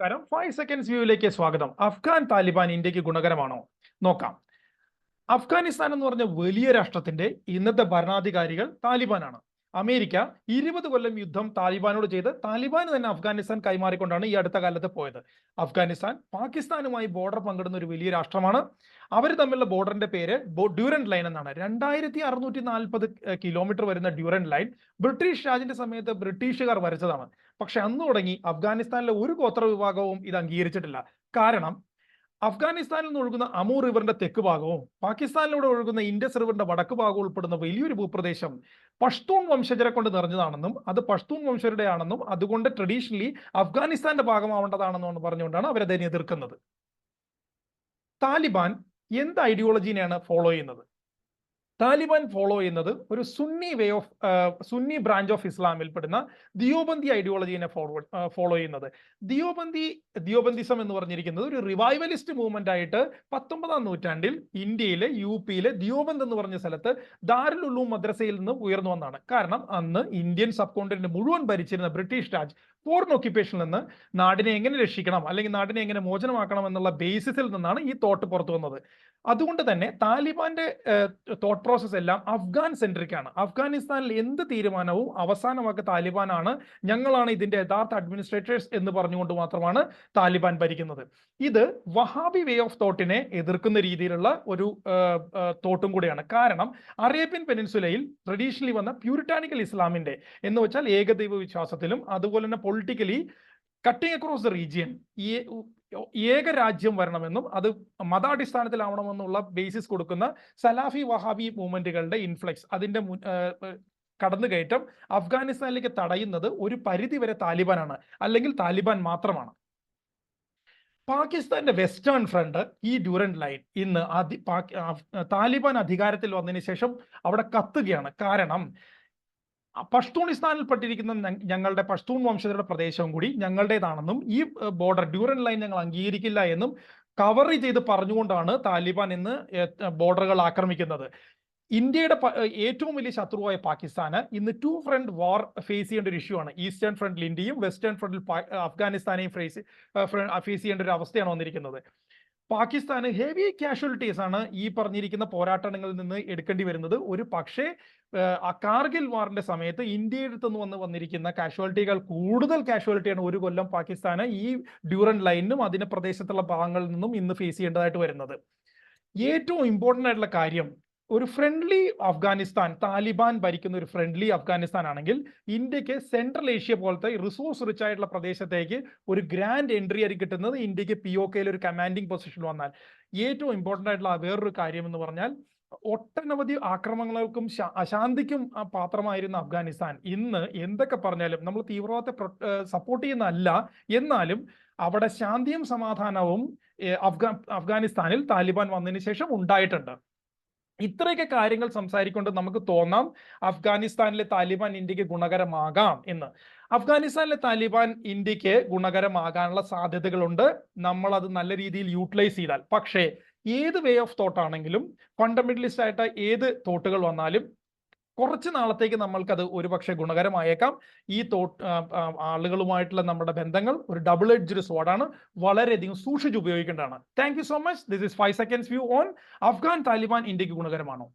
നമസ്കാരം. Five seconds വ്യൂവിലേക്ക് സ്വാഗതം. Afghan Taliban ഇന്ത്യയ്ക്ക് ഗുണകരമാണോ? നോക്കാം. അഫ്ഗാനിസ്ഥാൻ എന്ന് പറഞ്ഞ വലിയ രാഷ്ട്രത്തിന്റെ ഇന്നത്തെ ഭരണാധികാരികൾ താലിബാനാണ്. അമേരിക്ക ഇരുപത് കൊല്ലം യുദ്ധം താലിബാനോട് ചെയ്ത് താലിബാന് തന്നെ അഫ്ഗാനിസ്ഥാൻ കൈമാറിക്കൊണ്ടാണ് ഈ അടുത്ത കാലത്ത് പോയത്. അഫ്ഗാനിസ്ഥാൻ പാകിസ്ഥാനുമായി ബോർഡർ പങ്കിടുന്ന ഒരു വലിയ രാഷ്ട്രമാണ്. അവർ തമ്മിലുള്ള ബോർഡറിന്റെ പേര് ഡ്യൂറൻ ലൈൻ എന്നാണ്. രണ്ടായിരത്തി അറുന്നൂറ്റി നാൽപ്പത് കിലോമീറ്റർ വരുന്ന ഡ്യൂറൻ ലൈൻ ബ്രിട്ടീഷ് രാജിന്റെ സമയത്ത് ബ്രിട്ടീഷുകാർ വരച്ചതാണ്. പക്ഷെ അന്ന് തുടങ്ങി അഫ്ഗാനിസ്ഥാനിലെ ഒരു ഗോത്ര വിഭാഗവും ഇത് അംഗീകരിച്ചിട്ടില്ല. കാരണം അഫ്ഗാനിസ്ഥാനിൽ നിന്ന് ഒഴുകുന്ന അമൂർ റിവറിന്റെ തെക്ക് ഭാഗവും പാകിസ്ഥാനിലൂടെ ഒഴുകുന്ന ഇൻഡസ് റിവറിന്റെ വടക്ക് ഭാഗവും ഉൾപ്പെടുന്ന വലിയൊരു ഭൂപ്രദേശം പഷ്തൂൺ വംശജരെ കൊണ്ട് നിറഞ്ഞതാണെന്നും അത് പഷ്തൂൺ വംശജരുടെയാണെന്നും അതുകൊണ്ട് ട്രഡീഷണലി അഫ്ഗാനിസ്ഥാന്റെ ഭാഗമാവേണ്ടതാണെന്നും പറഞ്ഞുകൊണ്ടാണ് അവരതിനെ എതിർക്കുന്നത്. താലിബാൻ എന്ത് ഐഡിയോളജീനെയാണ് ഫോളോ ചെയ്യുന്നത്? താലിബാൻ ഫോളോ ചെയ്യുന്നത് ഒരു Sunni way of Sunni branch of ഇസ്ലാമിൽ പെടുന്ന ദിയോബന്തി ഐഡിയോളജീനെ ഫോർവേഡ് ഫോളോ ചെയ്യുന്നത്. ദിയോബന്തി ദിയോബന്തിസം എന്ന് പറഞ്ഞിരിക്കുന്നത് ഒരു റിവൈവലിസ്റ്റ് മൂവ്മെന്റ് ആയിട്ട് പത്തൊമ്പതാം നൂറ്റാണ്ടിൽ ഇന്ത്യയിലെ യു പിയിലെ ദിയോബന്ത് എന്ന് പറഞ്ഞ സ്ഥലത്ത് ഉലൂം മദ്രസയിൽ നിന്ന് ഉയർന്നു വന്നതാണ്. കാരണം അന്ന് ഇന്ത്യൻ സബ് കോണ്ടിനെ മുഴുവൻ ഭരിച്ചിരുന്ന ബ്രിട്ടീഷ് രാജ് ഫോറിൻ ഒക്യുപ്പേഷനിൽ നിന്ന് നാടിനെ എങ്ങനെ രക്ഷിക്കണം അല്ലെങ്കിൽ നാടിനെ എങ്ങനെ മോചനമാക്കണം എന്നുള്ള ബേസിസിൽ നിന്നാണ് ഈ തോട്ട് പുറത്തു വന്നത്. അതുകൊണ്ട് തന്നെ താലിബാന്റെ തോട്ട് പ്രോസസ് എല്ലാം അഫ്ഗാൻ സെൻട്രിക് ആണ്. അഫ്ഗാനിസ്ഥാനിൽ എന്ത് തീരുമാനവും അവസാനമാക്കി താലിബാനാണ് ഞങ്ങളാണ് ഇതിന്റെ യഥാർത്ഥ അഡ്മിനിസ്ട്രേറ്റേഴ്സ് എന്ന് പറഞ്ഞുകൊണ്ട് മാത്രമാണ് താലിബാൻ ഭരിക്കുന്നത്. ഇത് വഹാബി വേ ഓഫ് തോട്ടിനെ എതിർക്കുന്ന രീതിയിലുള്ള ഒരു തോട്ടും കൂടിയാണ്. കാരണം അറേബ്യൻ പെനിൻസുലയിൽ ട്രഡീഷണലി വന്ന പ്യൂരിറ്റാനിക്കൽ ഇസ്ലാമിന്റെ എന്ന് വെച്ചാൽ ഏകദൈവ വിശ്വാസത്തിലും അതുപോലെ തന്നെ politically cutting across the region ഏക രാജ്യം വരണമെന്നും അത് മതാടിസ്ഥാനത്തിലാവണമെന്നുള്ള ബേസിസ് കൊടുക്കുന്ന സലാഫി വഹാബി മൂവ്മെന്റുകളുടെ ഇൻഫ്ലക്സ് അതിന്റെ കടന്നുകയറ്റം അഫ്ഗാനിസ്ഥാനിലേക്ക് തടയുന്നത് ഒരു പരിധിവരെ താലിബാനാണ് അല്ലെങ്കിൽ താലിബാൻ മാത്രമാണ്. പാകിസ്ഥാന്റെ വെസ്റ്റേൺ ഫ്രണ്ട് ഈ ഡ്യൂറൻ ലൈൻ ഇന്ന് താലിബാൻ അധികാരത്തിൽ വന്നതിന് ശേഷം അവിടെ കത്തുകയാണ്. കാരണം പഷ്തൂണിസ്ഥാനിൽ പെട്ടിരിക്കുന്ന ഞങ്ങളുടെ പഷ്തൂൺ വംശജരുടെ പ്രദേശവും കൂടി ഞങ്ങളുടേതാണെന്നും ഈ ബോർഡർ ഡ്യൂറൻ ലൈൻ ഞങ്ങൾ അംഗീകരിക്കില്ല എന്നും കവർ ചെയ്ത് പറഞ്ഞുകൊണ്ടാണ് താലിബാൻ ഇന്ന് ബോർഡറുകൾ ആക്രമിക്കുന്നത്. ഇന്ത്യയുടെ ഏറ്റവും വലിയ ശത്രുവായ പാകിസ്ഥാന് ഇന്ന് ടു ഫ്രണ്ട് വാർ ഫേസ് ചെയ്യേണ്ട ഒരു ഇഷ്യൂ ആണ്. ഈസ്റ്റേൺ ഫ്രണ്ടിൽ ഇന്ത്യയും വെസ്റ്റേൺ ഫ്രണ്ടിൽ അഫ്ഗാനിസ്ഥാനെയും ഫേസ് ഫേസ് ചെയ്യേണ്ട ഒരു അവസ്ഥയാണ് വന്നിരിക്കുന്നത്. പാകിസ്ഥാന് ഹെവി കാഷ്വാലിറ്റീസ് ആണ് ഈ പറഞ്ഞിരിക്കുന്ന പോരാട്ടങ്ങളിൽ നിന്ന് എടുക്കേണ്ടി വരുന്നത്. ഒരു പക്ഷേ ആ കാർഗിൽ വാറിന്റെ സമയത്ത് ഇന്ത്യയിൽ നിന്ന് വന്ന് വന്നിരിക്കുന്ന കാഷ്വാലിറ്റികൾ കൂടുതൽ കാഷ്വാലിറ്റിയാണ് ഒരു കൊല്ലം പാകിസ്ഥാന് ഈ ഡ്യൂറൻ ലൈനിനും അതിന് പ്രദേശത്തുള്ള ഭാഗങ്ങളിൽ നിന്നും ഇന്ന് ഫേസ് ചെയ്യേണ്ടതായിട്ട് വരുന്നത്. ഏറ്റവും ഇമ്പോർട്ടന്റ് ആയിട്ടുള്ള കാര്യം ഒരു ഫ്രണ്ട്ലി അഫ്ഗാനിസ്ഥാൻ താലിബാൻ ഭരിക്കുന്ന ഒരു ഫ്രണ്ട്ലി അഫ്ഗാനിസ്ഥാൻ ആണെങ്കിൽ ഇന്ത്യയ്ക്ക് സെൻട്രൽ ഏഷ്യ പോലത്തെ റിസോഴ്സ് റിച്ച് ആയിട്ടുള്ള പ്രദേശത്തേക്ക് ഒരു ഗ്രാൻഡ് എൻട്രി ആയി കിട്ടുന്നത്. ഇന്ത്യയ്ക്ക് പി ഒ കെയിൽ ഒരു കമാൻഡിംഗ് പൊസിഷൻ വന്നാൽ. ഏറ്റവും ഇമ്പോർട്ടന്റ് ആയിട്ടുള്ള വേറൊരു കാര്യം എന്ന് പറഞ്ഞാൽ ഒട്ടനവധി ആക്രമണങ്ങൾക്കും അശാന്തിക്കും പാത്രമായിരുന്ന അഫ്ഗാനിസ്ഥാൻ. ഇന്ന് എന്തൊക്കെ പറഞ്ഞാലും നമ്മൾ തീവ്രവാദത്തെ സപ്പോർട്ട് ചെയ്യുന്നതല്ല. എന്നാലും അവിടെ ശാന്തിയും സമാധാനവും അഫ്ഗാൻ അഫ്ഗാനിസ്ഥാനിൽ താലിബാൻ വന്നതിന് ശേഷം ഉണ്ടായിട്ടുണ്ട്. ഇത്രയൊക്കെ കാര്യങ്ങൾ സംസാരിക്കൊണ്ട് നമുക്ക് തോന്നാം അഫ്ഗാനിസ്ഥാനിലെ താലിബാൻ ഇന്ത്യയ്ക്ക് ഗുണകരമാകാം എന്ന്. അഫ്ഗാനിസ്ഥാനിലെ താലിബാൻ ഇന്ത്യയ്ക്ക് ഗുണകരമാകാനുള്ള സാധ്യതകളുണ്ട്. നമ്മൾ അത് നല്ല രീതിയിൽ യൂട്ടിലൈസ് ചെയ്താൽ. പക്ഷേ ഏത് വേ ഓഫ് തോട്ട് ആണെങ്കിലും ഫണ്ടമെന്റലിസ്റ്റ് ആയിട്ട് ഏത് തോട്ടുകൾ വന്നാലും കുറച്ച് നാളത്തേക്ക് നമ്മൾക്കത് ഒരുപക്ഷെ ഗുണകരമായേക്കാം. ഈ തോ ആളുകളുമായിട്ടുള്ള നമ്മുടെ ബന്ധങ്ങൾ ഒരു ഡബിൾ എഡ്ജ്ഡ് സ്വാഡാണ് വളരെയധികം സൂക്ഷിച്ച് ഉപയോഗിക്കേണ്ടതാണ്. Thank so much this is five seconds view on Afghan Taliban ഇന്ത്യയ്ക്ക് ഗുണകരമാണോ?